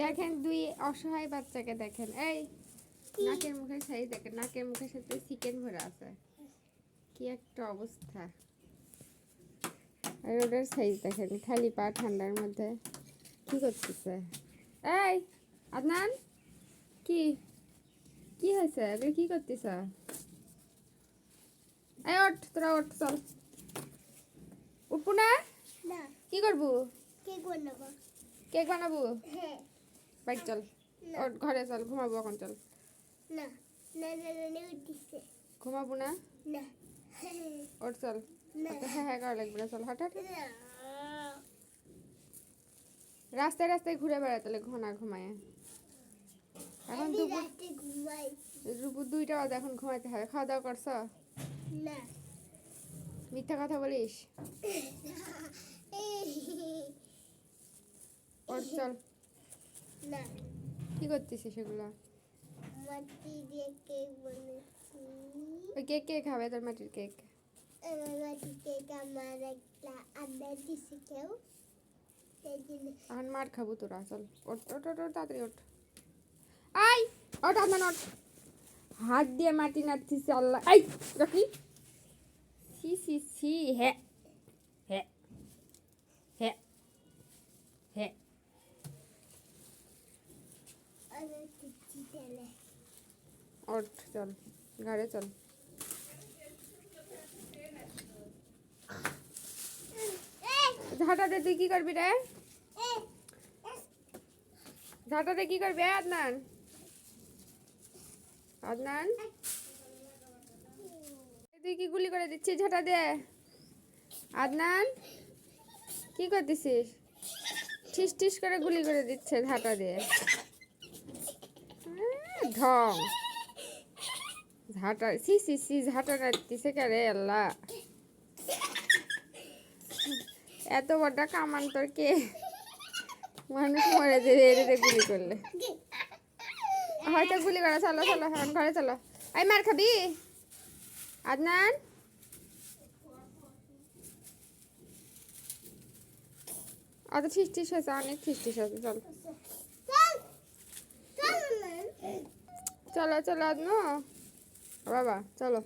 দেখেন দুই অসহায় বাচ্চাকে দেখেন। এই নাকের মুখের সাইজ দেখেন নাকের মুখের সাথে চিকেন ভরা আছে। কি একটা অবস্থা। আর ওটার সাইজ দেখেন খালি পা ঠান্ডার মধ্যে। কি করতেছে? এই আদনান কি? কি হয়েছে? এগুলো কি করতেছ? এই ওঠ তোরা ওঠ চল। উঠবো না? না। কি করব? কেক বানাবো। কেক বানাবো? হ্যাঁ। বাইক চল। ঘরে চল ঘুমাবো এখন চল। না না না না না উঠিছে। ঘুমাবো না? না। ওর চল। হ্যাঁ হ্যাঁ করা লাগবে না চল হঠাৎ রাস্তায় রাস্তায় ঘুরে বেড়াতে তাহলে ঘনা ঘুমায়। এখন দুপুর দুপুর দুইটা বাজে এখন ঘুমাইতে হবে। খাওয়া দাওয়া করছ? না। মিথ্যা কথা বলিস? ওর চল। না। কি করতেছিস সেগুলো মাটি দিয়ে কেক বানাচ্ছি। ওই কেক কে খাবে? তোর মাটির কেক। আমার মাটি কেক আমার একটা আড্ডা দিছে কেউ। এখন মার খাব তোরা চল। ওট ওট ওট ওট, তাড়াতাড়ি ওঠ। আই! ওঠ আদনান ওঠ। হাত দিয়ে মাটি নাড়তিছে আল্লাহ। আই রকি সি সি সি হ্যাঁ। আমি ওঠ চল ঘরে চল ঝাঁটা দে তুই কি করবি রে ঝাঁটা দে কি করবি আদনান আদনান তুই কি গুলি করে দিচ্ছিস ঝাঁটা দে আদনান কি করতেছিস ঠিস ঠিস করে গুলি করে দিচ্ছে ঝাঁটা দিয়ে। ঢং। ঝাঁটা সি সি সি ঝাঁটা দিছে কে আল্লাহ। এত বড় কামান তোর কে? মানুষ মরে এর এরে গুলি করলে। হয়তো গুলি করা, চলো চলো, এখন ঘরে চলো। আই মার খাবি? আদনান? ঠিস ঠিস হয়েছে অনেক ঠিস হয়েছে চল। চল চল আদনু বাবা চলো।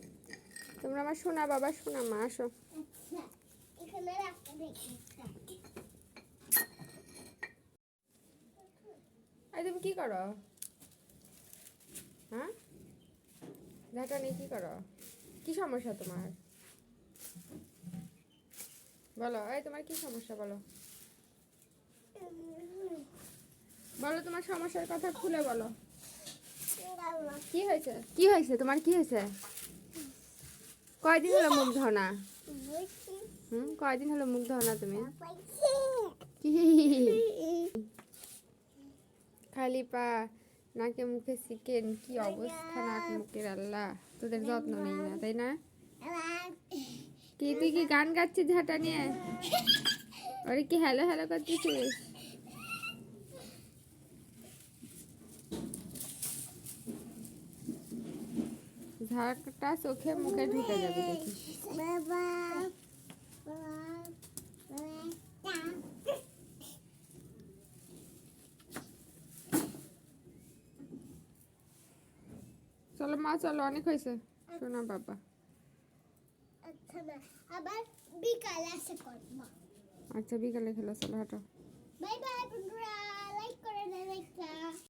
তোমরা আমার শোনা বাবা শোনা মা আসো। আচ্ছা এই তুমি কি করো? হ্যাঁ? ঝাঁটা নিয়ে কি করো? কি সমস্যা তোমার? বলো এই তোমার কি সমস্যা বলো? বলো তোমার সমস্যার কথা খুলে বলো। কি হয়েছে? কি হয়েছে? তোমার কি হয়েছে? কয়দিন হলো মুখ ধো না? হুম কয়দিন হলো মুখ ধো না তুমি? খালি পা নাকে মুখে চিকেন কি অবস্থা নাক মুখের আল্লাহ তোদের যত্ন নেই না তাই না? কি তুই কি গান গাচ্ছিস ঝাঁটা নিয়ে? ওরে কি হ্যালো হ্যালো করতেছিস? ঝাঁকটা চোখে মুখে ঢুকে যাবে, দেখিস। বাবা চলো মা, চলো, অনেক হয়েছে। শোনা, বাবা। আচ্ছা না আবার বিকালে এসে করব আচ্ছা বিকালে খেলো, চলো, হাঁটো। Bye bye